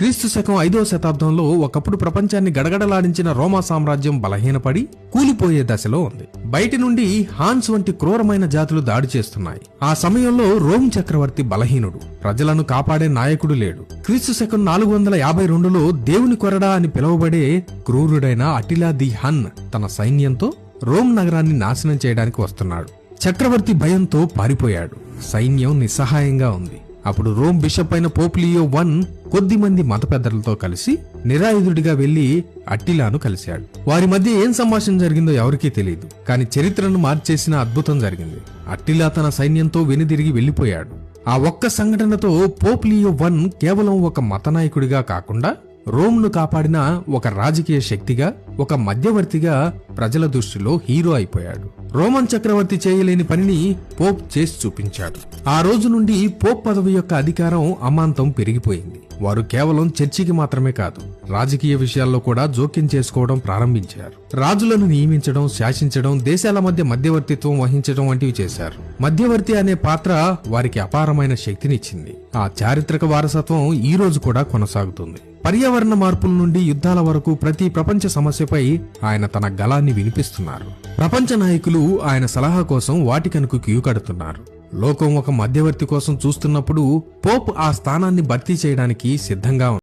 క్రీస్తు శకం ఐదవ శతాబ్దంలో ఒకప్పుడు ప్రపంచాన్ని గడగడలాడించిన రోమా సామ్రాజ్యం బలహీనపడి కూలిపోయే దశలో ఉంది. బయటి నుండి హాన్స్ వంటి క్రూరమైన జాతులు దాడి చేస్తున్నాయి. ఆ సమయంలో రోమ్ చక్రవర్తి బలహీనుడు ప్రజలను కాపాడే నాయకుడు లేడు. క్రీస్తు శకం నాలుగు వందల యాభై రెండులో దేవుని కొరడా అని పిలువబడే క్రూరుడైన అటిలా ది హన్ తన సైన్యంతో రోమ్ నగరాన్ని నాశనం చేయడానికి వస్తున్నాడు. చక్రవర్తి భయంతో పారిపోయాడు. సైన్యం నిస్సహాయంగా ఉంది. అప్పుడు రోమ్ బిషప్ అయిన పోప్లియో వన్ కొద్ది మంది మత పెద్దలతో కలిసి నిరాయుధుడిగా వెళ్ళి అట్టిలాను కలిశాడు. వారి మధ్య ఏం సంభాషణ జరిగిందో ఎవరికీ తెలియదు కానీ చరిత్రను మార్చేసిన అద్భుతం జరిగింది. అట్టిలా తన సైన్యంతో వెనుదిరిగి వెళ్ళిపోయాడు ఆ ఒక్క సంఘటనతో పోప్లియో వన్ కేవలం ఒక మత నాయకుడిగా కాకుండా రోమ్ను కాపాడిన ఒక రాజకీయ శక్తిగా ఒక మధ్యవర్తిగా ప్రజల దృష్టిలో హీరో అయిపోయాడు. రోమన్ చక్రవర్తి చేయలేని పనిని పోప్ చేసి చూపించాడు. ఆ రోజు నుండి పోప్ పదవి యొక్క అధికారం అమాంతం పెరిగిపోయింది. వారు కేవలం చర్చికి మాత్రమే కాదు రాజకీయ విషయాల్లో కూడా జోక్యం చేసుకోవడం ప్రారంభించారు. రాజులను నియమించడం శాసించడం దేశాల మధ్య మధ్యవర్తిత్వం వహించడం వంటివి చేశారు. మధ్యవర్తి అనే పాత్ర వారికి అపారమైన శక్తినిచ్చింది. ఆ చారిత్రక వారసత్వం ఈ రోజు కూడా కొనసాగుతుంది. పర్యావరణ మార్పుల నుండి యుద్ధాల వరకు ప్రతి ప్రపంచ సమస్యపై ఆయన తన గళాన్ని వినిపిస్తున్నారు. ప్రపంచ నాయకులు ఆయన సలహా కోసం వాటికనుకు క్యూ కడుతున్నారు లోకం ఒక మధ్యవర్తి కోసం చూస్తున్నప్పుడు పోప్ ఆ స్థానాన్ని భర్తీ చేయడానికి సిద్ధంగా ఉంది